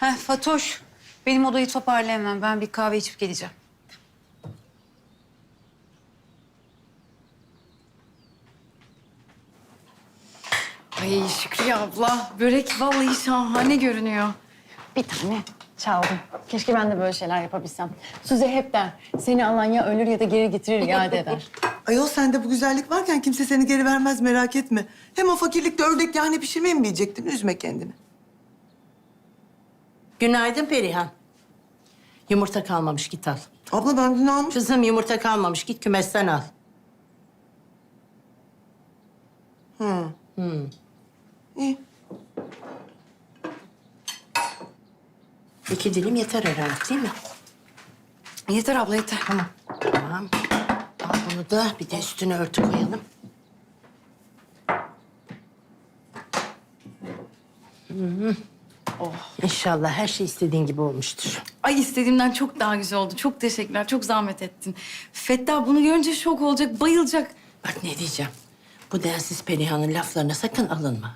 Heh Fatoş. Benim odayı toparlayamam. Ben bir kahve içip geleceğim. Ay Şükriye abla, börek vallahi şahane görünüyor. Bir tane çaldım. Keşke ben de böyle şeyler yapabilsem. Suzi hep der, seni alan ya ölür ya da geri getirir, iade eder. Ayol sende bu güzellik varken kimse seni geri vermez merak etme. Hem o fakirlikte ördek yani pişirmeyi mi bilecektin? Üzme kendini. Günaydın Perihan. Yumurta kalmamış git al. Abla ben dün almış. Kızım yumurta kalmamış git kümesten al. İyi. İki dilim yeter herhalde değil mi? Yeter abla yeter. Tamam. Tamam. Al bunu da bir de üstüne örtü koyalım. Hı hı. Oh. İnşallah her şey istediğin gibi olmuştur. Ay istediğimden çok daha güzel oldu. Çok teşekkürler, çok zahmet ettin. Fettah bunu görünce şok olacak, bayılacak. Bak ne diyeceğim. Bu densiz Perihan'ın laflarına sakın alınma.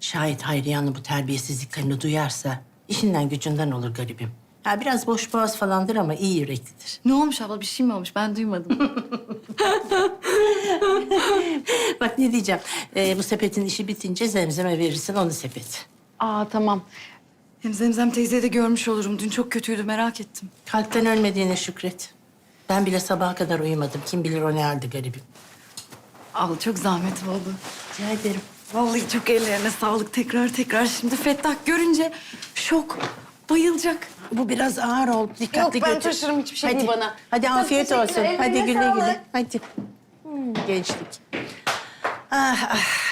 Şayet Hayriye Hanım bu terbiyesizliklerini duyarsa işinden gücünden olur garibim. Ha biraz boş boğaz falandır ama iyi yüreklidir. Ne olmuş abla, bir şey mi olmuş? Ben duymadım. Bak ne diyeceğim. Ee, bu sepetin işi bitince zemzeme verirsin onu sepet. Aa tamam. Hem Zemzem teyzeyi de görmüş olurum. Dün çok kötüydü, merak ettim. Kalpten ölmediğine şükret. Ben bile sabaha kadar uyumadım. Kim bilir o ne halde garibim. Abla çok zahmet oldu. Rica ederim. Vallahi çok ellerine sağlık tekrar tekrar. Şimdi Fettah görünce şok, bayılacak. Bu biraz ağır oldu. Dikkatli Yok, ben götür. taşırım, hiçbir şey Hadi. değil bana. Hadi Çok afiyet olsun. Hadi ellerine güle güle. Hadi. Hmm, gençlik. Ah, ah.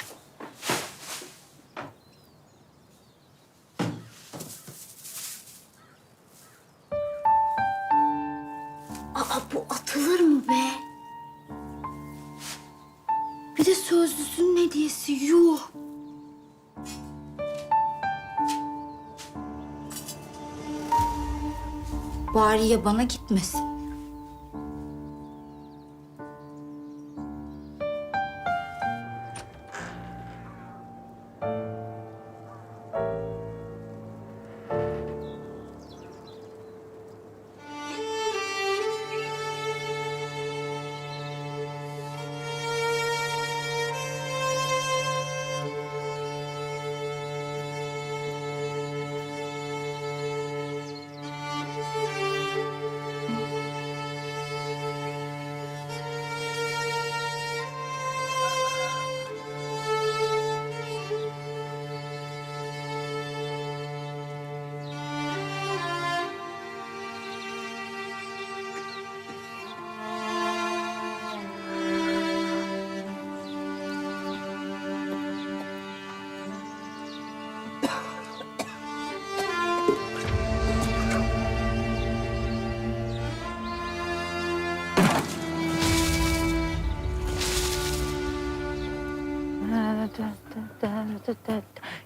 Bir de sözlüsünün hediyesi yuh. Bari ya bana gitmesin.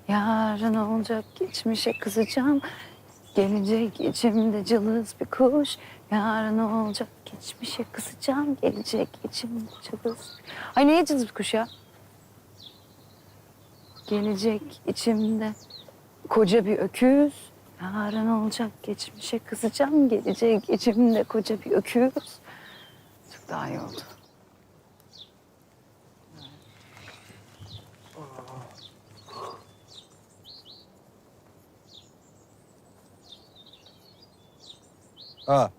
Yarın olacak geçmişe kızacağım. Gelecek içimde cılız bir kuş. Yarın olacak geçmişe kızacağım. Gelecek içimde cılız. Ay neye cılız bir kuş ya? Gelecek içimde koca bir öküz. Yarın olacak geçmişe kızacağım. Gelecek içimde koca bir öküz. Çok daha iyi oldu. Ha,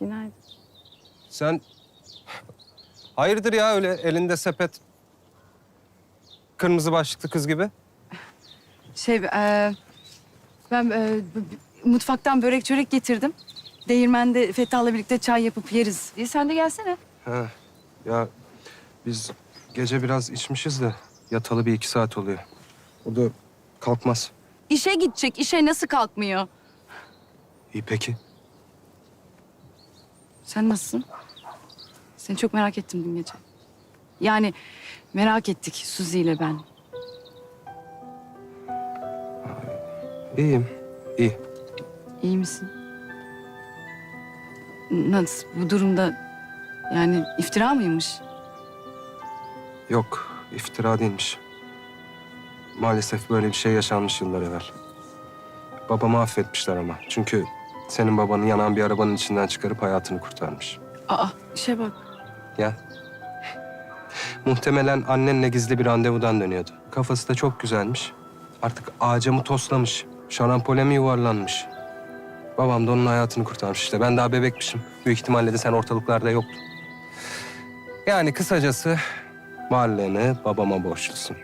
Günaydın. sen... Hayırdır ya öyle elinde sepet? Kırmızı başlıklı kız gibi. Şey, e, ben e, mutfaktan börek çörek getirdim. Değirmende Fettah'la birlikte çay yapıp yeriz. E, sen de gelsene. Ha, ya biz gece biraz içmişiz de yatalı bir iki saat oluyor. O da kalkmaz. İşe gidecek, işe nasıl kalkmıyor? İyi peki. Sen nasılsın? Seni çok merak ettim dün gece. Yani merak ettik Suzi ile ben. İyiyim, iyi. İyi misin? Nasıl? Bu durumda yani iftira mıymış? Yok, iftira değilmiş. Maalesef böyle bir şey yaşanmış yıllar evvel. Babamı affetmişler ama. Çünkü senin babanın yanan bir arabanın içinden çıkarıp hayatını kurtarmış. Aa işe bak. Ya. Muhtemelen annenle gizli bir randevudan dönüyordu. Kafası da çok güzelmiş. Artık ağaca mı toslamış, şarampole mi yuvarlanmış. Babam da onun hayatını kurtarmış işte. Ben daha bebekmişim. Büyük ihtimalle de sen ortalıklarda yoktun. Yani kısacası mahalleni babama borçlusun.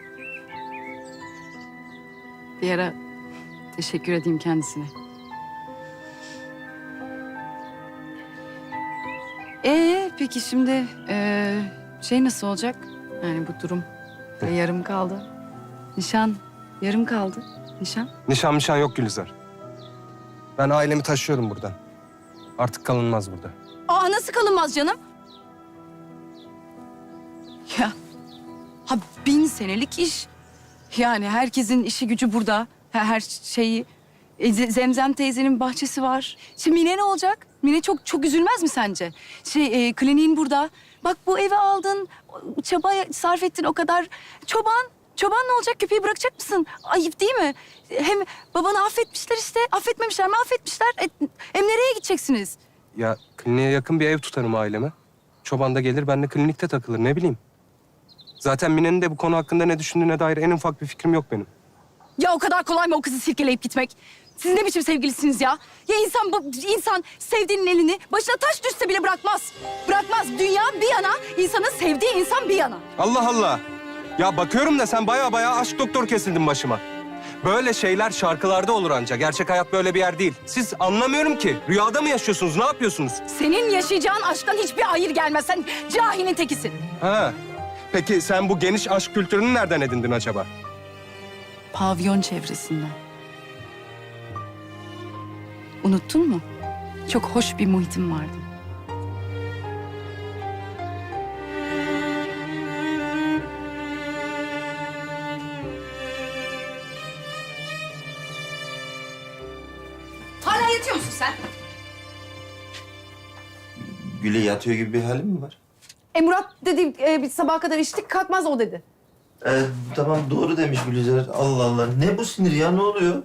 Bir ara teşekkür edeyim kendisine. Ee peki şimdi ee, şey nasıl olacak? Yani bu durum e, yarım kaldı. Nişan yarım kaldı. Nişan. Nişan mişan yok Gülizar. Ben ailemi taşıyorum buradan. Artık kalınmaz burada. Aa nasıl kalınmaz canım? Ya ha bin senelik iş. Yani herkesin işi gücü burada. Her, her şeyi. E, Ze- Zemzem teyzenin bahçesi var. Şimdi Mine ne olacak? Mine çok çok üzülmez mi sence? Şey e, kliniğin burada. Bak bu evi aldın, çaba sarf ettin o kadar. Çoban, çoban ne olacak? Köpeği bırakacak mısın? Ayıp değil mi? Hem babanı affetmişler işte. Affetmemişler mi? Affetmişler. E, hem nereye gideceksiniz? Ya kliniğe yakın bir ev tutarım aileme. Çoban da gelir benimle klinikte takılır ne bileyim. Zaten Mine'nin de bu konu hakkında ne düşündüğüne dair en ufak bir fikrim yok benim. Ya o kadar kolay mı o kızı sirkeleyip gitmek? Siz ne biçim sevgilisiniz ya? Ya insan bu insan sevdiğinin elini başına taş düşse bile bırakmaz. Bırakmaz. Dünya bir yana, insanın sevdiği insan bir yana. Allah Allah. Ya bakıyorum da sen baya baya aşk doktor kesildin başıma. Böyle şeyler şarkılarda olur anca. Gerçek hayat böyle bir yer değil. Siz anlamıyorum ki. Rüyada mı yaşıyorsunuz? Ne yapıyorsunuz? Senin yaşayacağın aşktan hiçbir hayır gelmez. Sen cahilin tekisin. Ha. Peki sen bu geniş aşk kültürünü nereden edindin acaba? Pavyon çevresinden. Unuttun mu? Çok hoş bir muhitim vardı. Hala yatıyor musun sen? Güle yatıyor gibi bir halim mi var? E Murat dedi e, biz sabaha kadar içtik kalkmaz o dedi. Ee, tamam doğru demiş Gülizar. Allah Allah. Ne bu sinir ya? Ne oluyor?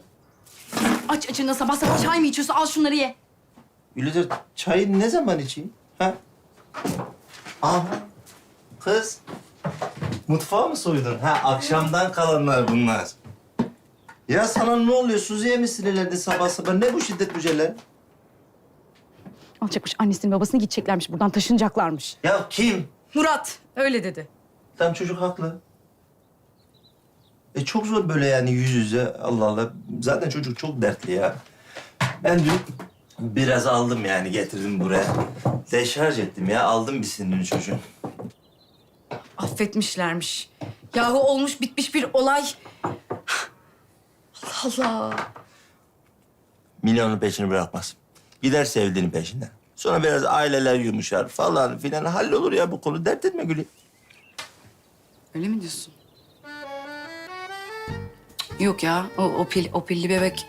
Aç açında sabah sabah çay mı içiyorsun? Al şunları ye. Gülizar çayı ne zaman içeyim? Ha? Aha. Kız. Mutfağı mı soydun? Ha akşamdan kalanlar bunlar. Ya sana ne oluyor? Suzi'ye mi sinirlendin sabah sabah? Ne bu şiddet müceller? Alacakmış annesinin babasını gideceklermiş buradan taşınacaklarmış. Ya kim? Murat öyle dedi. Tam çocuk haklı. E çok zor böyle yani yüz yüze. Allah Allah. Zaten çocuk çok dertli ya. Ben dün biraz aldım yani getirdim buraya. Deşarj ettim ya. Aldım bir sinirini çocuğun. Affetmişlermiş. Yahu olmuş bitmiş bir olay. Allah Allah. Milyonun peşini bırakmaz. Gider sevdiğinin peşinden. Sonra biraz aileler yumuşar falan filan. Hallolur ya bu konu. Dert etme Gülü. Öyle mi diyorsun? Yok ya o, o, pil, o pilli bebek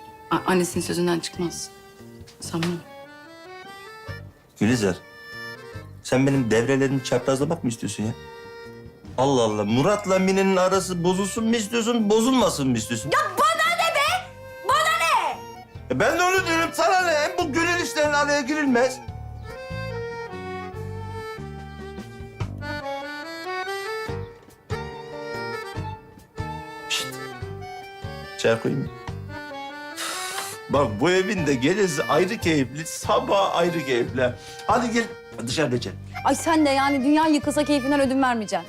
annesinin sözünden çıkmaz. Sanmam. Gülizar. Sen benim devrelerimi çaprazlamak mı istiyorsun ya? Allah Allah. Murat'la Mine'nin arası bozulsun mu istiyorsun, bozulmasın mı istiyorsun? Ya bana ne be? Bana ne? E ben de onu diyorum. Sana ne? Hem bu gönül işlerine araya girilmez. Çay koyayım mı? Bak bu evin de gelesi ayrı keyifli, sabah ayrı keyifli. Hadi gel dışarıda içelim. Ay sen de yani dünya yıkılsa keyfinden ödün vermeyeceksin.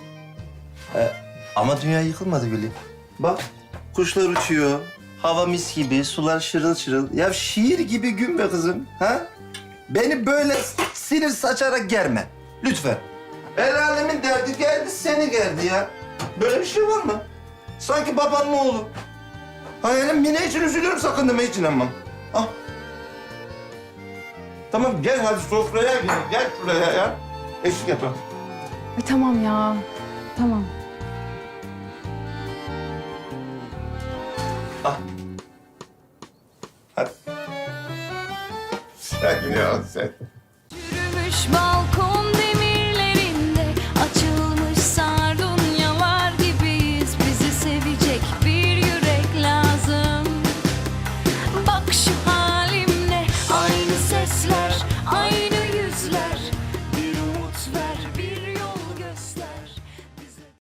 Ama dünya yıkılmadı Gülüm. Bak kuşlar uçuyor, hava mis gibi, sular şırıl şırıl. Ya şiir gibi gün be kızım. Ha? Beni böyle sinir saçarak germe. Lütfen. El alemin derdi geldi, seni geldi ya. Böyle bir şey var mı? Sanki babanın oğlu. Hayalim Mine için üzülüyorum sakın deme hiç inanmam. Ah. Tamam gel hadi sofraya gel. Gel şuraya ya. Eşlik yap. Ay tamam ya. Tamam. Sen ya sen. Yürümüş balkon